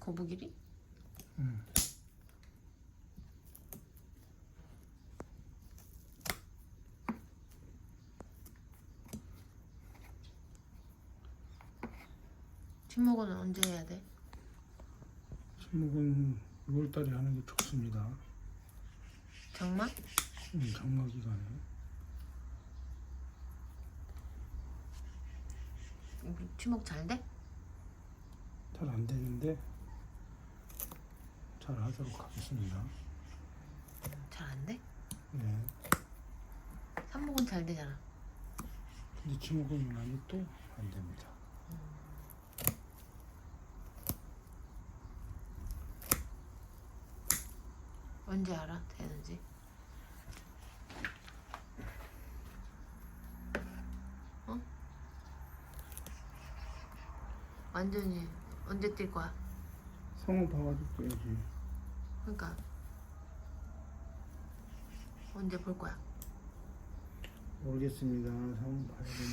거북이리? 음. 친목은 언제 해야 돼? 침묵은 6월달에 하는 게 좋습니다. 장마? 음, 장마 기간에. 우리 친목 잘 돼? 잘 안 되는데 잘 하도록 하겠습니다. 잘 안 돼? 네. 삼목은 잘 되잖아. 근데 침묵은 아니 또안 됩니다. 언제 알아? 되는지. 어? 완전히 언제 뛸 거야? 상황 봐가지고 떠야지. 그러니까 언제 볼 거야? 모르겠습니다. 상황 봐야 됩니다.